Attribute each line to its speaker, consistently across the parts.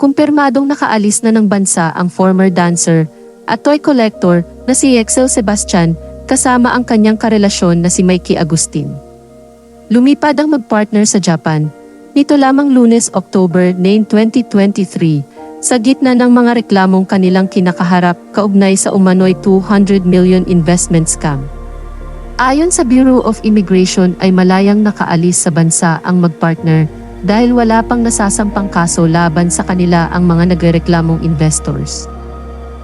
Speaker 1: Kumpirmadong nakaalis na ng bansa ang former dancer at toy collector na si Excel Sebastian kasama ang kanyang karelasyon na si Mikey Agustin. Lumipad ang magpartner sa Japan nito lamang lunes October 9, 2023 sa gitna ng mga reklamong kanilang kinakaharap kaugnay sa umano'y 200 million investment scam. Ayon sa Bureau of Immigration ay malayang nakaalis sa bansa ang magpartner dahil wala pang nasasampang kaso laban sa kanila ang mga nagreklamong investors.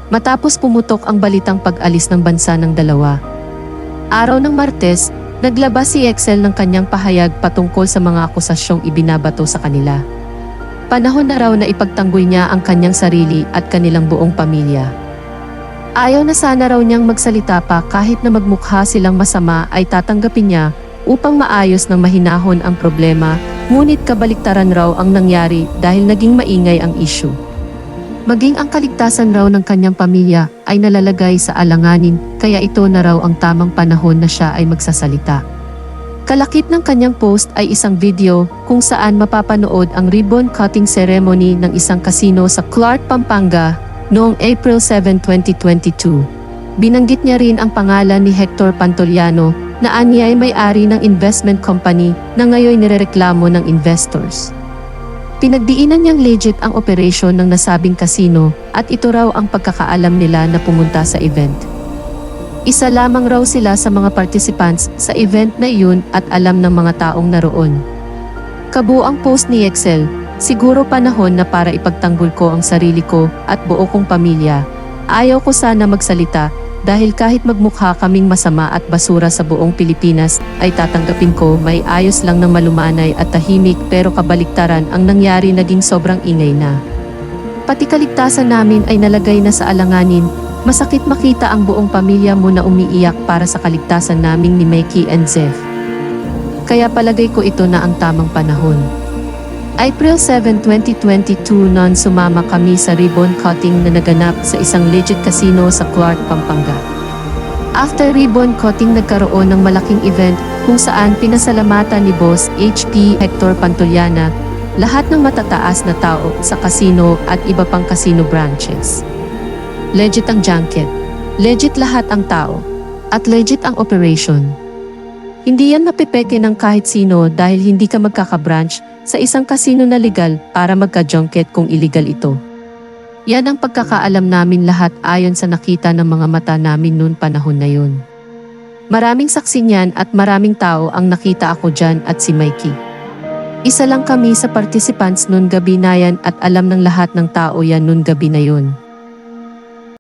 Speaker 1: Matapos pumutok ang balitang pag-alis ng bansa ng dalawa. Araw ng Martes, naglabas si Excel ng kanyang pahayag patungkol sa mga akusasyong ibinabato sa kanila. Panahon na raw na ipagtanggol niya ang kanyang sarili at kanilang buong pamilya. Ayaw na sana raw niyang magsalita pa kahit na magmukha silang masama ay tatanggapin niya upang maayos ng mahinahon ang problema, ngunit kabaliktaran raw ang nangyari dahil naging maingay ang issue. Maging ang kaligtasan raw ng kanyang pamilya ay nalalagay sa alanganin kaya ito na raw ang tamang panahon na siya ay magsasalita. Kalakip ng kanyang post ay isang video kung saan mapapanood ang ribbon cutting ceremony ng isang kasino sa Clark, Pampanga noong April 7, 2022. Binanggit niya rin ang pangalan ni Hector Pantoliano na anya ay may-ari ng investment company na ngayon nirereklamo ng investors. Pinagdiinan niyang legit ang operasyon ng nasabing kasino at ito raw ang pagkakaalam nila na pumunta sa event. Isa lamang raw sila sa mga participants sa event na iyon at alam ng mga taong naroon. Kabu ang post ni Excel, siguro panahon na para ipagtanggol ko ang sarili ko at buo kong pamilya. Ayaw ko sana magsalita dahil kahit magmukha kaming masama at basura sa buong Pilipinas ay tatanggapin ko may ayos lang ng malumanay at tahimik pero kabaliktaran ang nangyari naging sobrang ingay na. Pati kaligtasan namin ay nalagay na sa alanganin, masakit makita ang buong pamilya mo na umiiyak para sa kaligtasan naming ni Mikey and Zeph. Kaya palagay ko ito na ang tamang panahon. April 7, 2022 noon sumama kami sa ribbon cutting na naganap sa isang legit casino sa Clark, Pampanga. After ribbon cutting nagkaroon ng malaking event kung saan pinasalamatan ni Boss HP Hector Pantoliana lahat ng matataas na tao sa casino at iba pang casino branches. Legit ang junket. Legit lahat ang tao. At legit ang operation. Hindi yan mapipeke ng kahit sino dahil hindi ka magkakabranch sa isang kasino na legal para magka-junket kung illegal ito. Yan ang pagkakaalam namin lahat ayon sa nakita ng mga mata namin noon panahon na yun. Maraming saksi niyan at maraming tao ang nakita ako dyan at si Mikey. Isa lang kami sa participants noon gabi na yan at alam ng lahat ng tao yan noon gabi na yun.